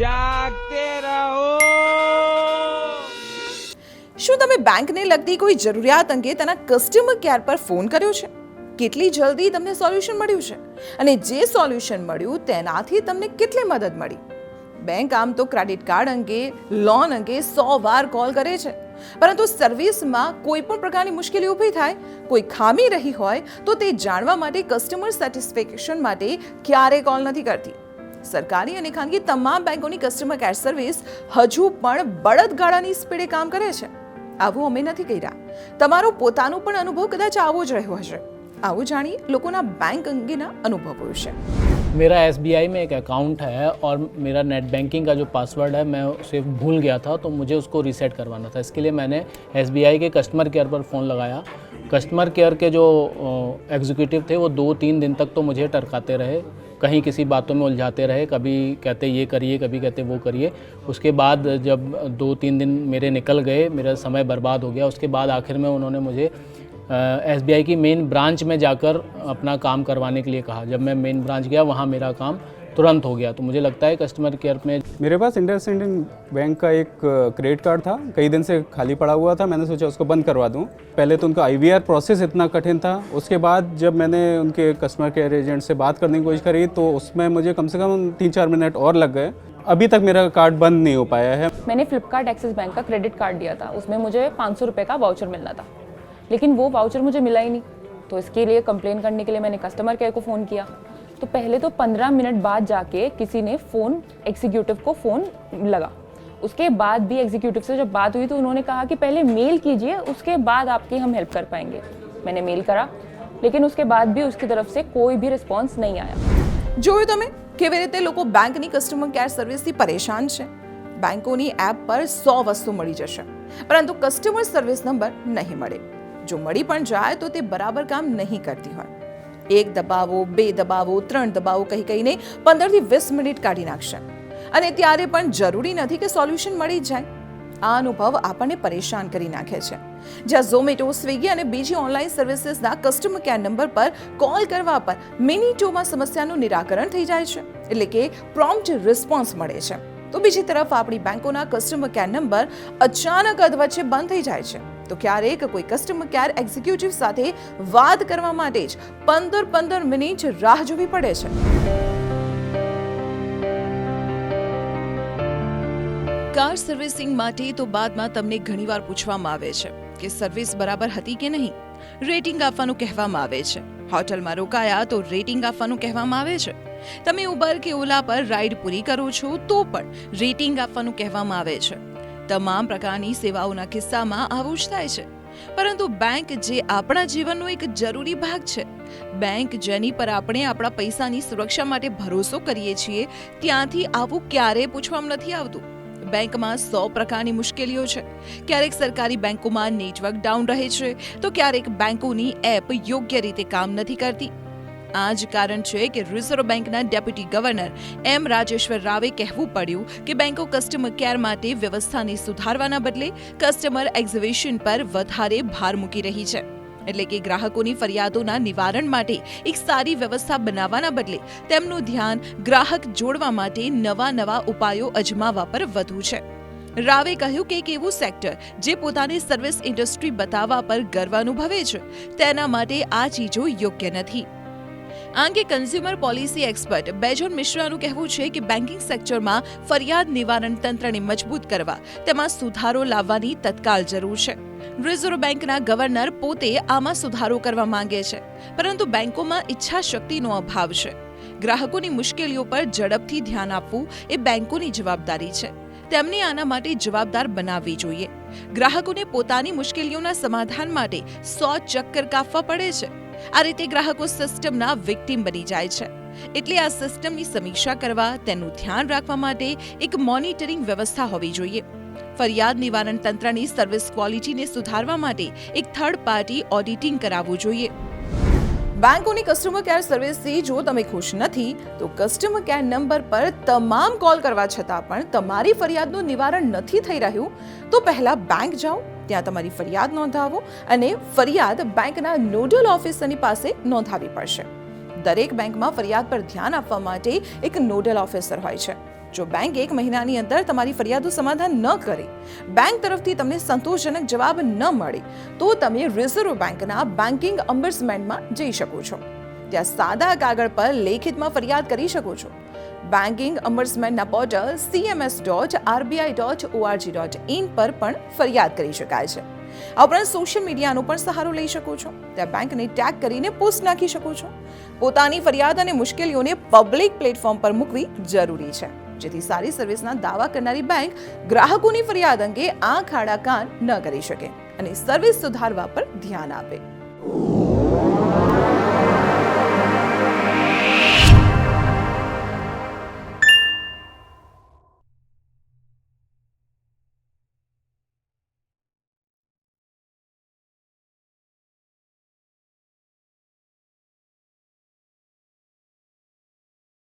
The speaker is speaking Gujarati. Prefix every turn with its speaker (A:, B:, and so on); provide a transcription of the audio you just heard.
A: જાગતે રહો.
B: શું તમે બેંકને લગતી કોઈ જરૂરિયાત અંગે તેના કસ્ટમર કેર પર ફોન કર્યો છે? કેટલી જલ્દી તમને સોલ્યુશન મળ્યું છે? અને જે સોલ્યુશન મળ્યું તેનાથી તમને કેટલી મદદ મળી? બેંક આમ તો ક્રેડિટ કાર્ડ અંગે લોન અંગે સો વાર કોલ કરે છે. પરંતુ સર્વિસમાં કોઈ પણ પ્રકારની મુશ્કેલી ઊભી થાય, કોઈ ખામી રહી હોય, તો તે જાણવા માટે કસ્ટમર સેટિસ્ફેક્શન માટે ક્યારેય કોલ નથી કરતી. સરકારી અને ખાનગી તમામ બેંકોની કસ્ટમર કેર સર્વિસ હજુ પણ બળદગાડાની સ્પીડે કામ કરે છે આવું અમે નથી કર્યા તમારો પોતાનો પણ અનુભવ કદાચ આવો જ રહ્યો હશે આવું જાણી લોકોના બેંક અંગેના અનુભવો વિશે
C: मेरा एस में एक अकाउंट है और मेरा नेट बैंकिंग का जो पासवर्ड है मैं उसे भूल गया था तो मुझे उसको रीसेट करवाना था इसके लिए मैंने एस के कस्टमर केयर पर फ़ोन लगाया कस्टमर केयर के जो एग्जीक्यूटिव थे वो दो तीन दिन तक तो मुझे टरकाते रहे कहीं किसी बातों में उलझाते रहे, कभी कहते ये करिए, कभी कहते वो करिए। उसके बाद जब दो तीन दिन मेरे निकल गए, मेरा समय बर्बाद हो गया, उसके बाद आखिर में उन्होंने मुझे एसबीआई की मेन ब्रांच में जाकर अपना काम करवाने के लिए कहा। जब मैं मेन ब्रांच गया, वहाँ मेरा काम तुरंत हो गया। तो मुझे लगता है कस्टमर केयर में
D: मेरे पास इंडस इंडियन बैंक का एक क्रेडिट कार्ड था। कई दिन से खाली पड़ा हुआ था। मैंने सोचा उसको बंद करवा दूँ। पहले तो उनका आईवीआर प्रोसेस इतना कठिन था। उसके बाद जब मैंने उनके कस्टमर केयर एजेंट से बात करने की कोशिश करी तो उसमें मुझे कम से कम तीन चार मिनट और लग गए। अभी तक मेरा कार्ड बंद नहीं हो पाया है।
E: मैंने फ्लिपकार्ट एक्सिस बैंक का क्रेडिट कार्ड दिया था। उसमें मुझे पाँच सौ रुपये का वाउचर मिलना था। लेकिन वो वाउचर मुझे मिला ही नहीं। तो इसके लिए कंप्लेन करने के लिए मैंने कस्टमर केयर को फ़ोन किया। तो पहले तो पंद्रह मिनट बाद जाके किसी ने फ़ोन एग्जीक्यूटिव को फ़ोन लगा उसके बाद भी एग्जीक्यूटिव से जब बात हुई तो उन्होंने कहा कि पहले मेल कीजिए उसके बाद आपकी हम हेल्प कर पाएंगे मैंने मेल करा लेकिन उसके बाद भी उसकी तरफ से कोई भी रिस्पॉन्स नहीं आया
B: જોયું તમે કેવી રીતે લોકો બેંકની કસ્ટમર કેર સર્વિસથી પરેશાન છે બેંકોની એપ પર સો વસ્તુ મળી જશે પરંતુ કસ્ટમર સર્વિસ નંબર નહીં મળે જો મળી પણ જાય તો તે બરાબર કામ નહીં કરતી હોય એક દબાવો, બે દબાવો, ત્રણ દબાવો કહી કહીને પંદરથી વીસ મિનિટ કાઢી નાખશે. અને ત્યારે પણ જરૂરી નથી કે સોલ્યુશન મળી જાય. આ અનુભવ આપણને પરેશાન કરી નાખે છે. જ્યાં ઝોમેટો સ્વિગી અને બીજી ઓનલાઈન સર્વિસીસના કસ્ટમર કેર નંબર પર કોલ કરવા પર મિનિટોમાં સમસ્યાનું નિરાકરણ થઈ જાય છે. એટલે કે પ્રોમ્પ્ટ રિસ્પોન્સ મળે છે. તો બીજી તરફ આપણી બેંકોના કસ્ટમર કેર નંબર અચાનક અધવચ્ચે બંધ થઈ જાય છે. તો ક્યારેક કોઈ કસ્ટમર કેર એક્ઝિક્યુટિવ સાથે વાત કરવા માટે જ પંદર પંદર મિનિટ રાહ જોવી પડે છે. કાર સર્વિસિંગ માટે તો બાદમાં તમને ઘણીવાર પૂછવામાં આવે છે કે સર્વિસ બરાબર હતી કે નહીં? રેટિંગ આપવાનું કહેવામાં આવે છે. હોટલમાં રોકાયા તો રેટિંગ આપવાનું કહેવામાં આવે છે. તમે ઉબર કે ઓલા પર રાઈડ પૂરી કરો છો તો પણ રેટિંગ આપવાનું કહેવામાં આવે છે. તમામ પ્રકારની સેવાઓના કિસ્સામાં આવું જ થાય છે. પરંતુ બેંક જે આપણા જીવનનો એક જરૂરી ભાગ છે. બેંક જેની પર આપણે આપણા પૈસાની સુરક્ષા માટે ભરોસો કરીએ છીએ, ત્યાંથી આવું ક્યારેય પૂછવામાં નથી આવતું. બેંકમાં સો પ્રકારની મુશ્કેલીઓ છે. ક્યારેક સરકારી બેંકોમાં નેટવર્ક ડાઉન રહે છે, તો ક્યારેક બેંકોની એપ યોગ્ય રીતે કામ નથી કરતી. આ જ કારણ છે કે રિઝર્વ બેંકના ડેપ્યુટી ગવર્નર એમ રાજેશ્વર રાવે કહેવું પડ્યું કે બેંકો કસ્ટમર કેર માટે વ્યવસ્થાને સુધારવાના બદલે કસ્ટમર એક્ઝિબિશન પર વધારે ભાર મૂકી રહી છે. એટલે કે ગ્રાહકોની ફરિયાદોના નિવારણ માટે એક સારી વ્યવસ્થા બનાવવાના બદલે તેમનું ધ્યાન ગ્રાહક જોડવા માટે નવા નવા ઉપાયો અજમાવવા પર વધુ છે. રાવે કહ્યું કે એક એવું સેક્ટર જે પોતાની સર્વિસ ઇન્ડસ્ટ્રી બતાવવા પર ગર્વ અનુભવે છે, તેના માટે આ ચીજો યોગ્ય નથી. આ અંગે કન્ઝ્યુમર પોલિસી એક્સપર્ટ બેજોન મિશ્રાનું કહેવું છે કે બેન્કિંગ સેક્ટરમાં ફરિયાદ નિવારણ તંત્રને મજબૂત કરવા તેમાં સુધારો લાવવાની તત્કાલ જરૂર છે. રિઝર્વ બેંકના ગવર્નર પોતે આમાં સુધારો કરવા માંગે છે, પરંતુ બેંકોમાં ઈચ્છા શક્તિનો અભાવ છે. ગ્રાહકોની મુશ્કેલીઓ પર ઝડપથી ધ્યાન આપવું એ બેંકોની જવાબદારી છે. તેમને આના માટે જવાબદાર બનાવવી જોઈએ. ગ્રાહકોને પોતાની મુશ્કેલીઓના સમાધાન માટે સો ચક્કર કાપવા પડે છે. આ રીતે ગ્રાહકો સિસ્ટમના વિક્ટીમ બની જાય છે. એટલે આ સિસ્ટમની સમીક્ષા કરવા, તેનું ધ્યાન રાખવા માટે એક મોનિટરિંગ વ્યવસ્થા હોવી જોઈએ. ફરિયાદ નિવારણ તંત્રની સર્વિસ ક્વોલિટીને સુધારવા માટે એક થર્ડ પાર્ટી ઓડિટિંગ કરાવવું જોઈએ. બેંકોની કસ્ટમર કેર સર્વિસથી જો તમે ખુશ નથી, તો કસ્ટમર કેર નંબર પર તમામ કોલ કરવા છતાં પણ તમારી ફરિયાદનું નિવારણ નથી થઈ રહ્યું, તો પહેલા બેંક જાઓ ત્યાં તમારી ફરિયાદ નોંધાવો અને ફરિયાદ બેંકના નોડલ ઓફિસરની પાસે નોંધાવવી પડશે. દરેક બેંકમાં ફરિયાદ પર ધ્યાન આપવા માટે એક નોડલ ઓફિસર હોય છે. જો બેંક એક મહિનાની અંદર તમારી ફરિયાદનું સમાધાન ન કરે, બેંક તરફથી તમને સંતોષજનક જવાબ ન મળે, તો તમે રિઝર્વ બેંકના બેન્કિંગ અમ્બર્સમેન્ટમાં જઈ શકો છો. ત્યાં સાદા કાગળ પર લેખિતમાં ફરિયાદ કરી શકો છો. Banking અમ્બર્સમેન્ટના portal CMS dot RBI dot ORG dot in પર પણ ફરિયાદ કરી શકાય છે. આ ઉપરાંત સોશિયલ મીડિયાનો પણ સહારો લઈ શકો છો. ત્યાં બેંકને ટેગ કરીને પોસ્ટ નાખી શકો છો. પોતાની ફરિયાદ અને મુશ્કેલીઓને પબ્લિક પ્લેટફોર્મ પર મૂકવી જરૂરી છે. જેથી સારી સર્વિસના દાવા કરનારી બેંક ગ્રાહકોની ફરિયાદ અંગે આંખ આડા કાન ન કરી શકે અને સર્વિસ સુધારવા પર ધ્યાન આપે.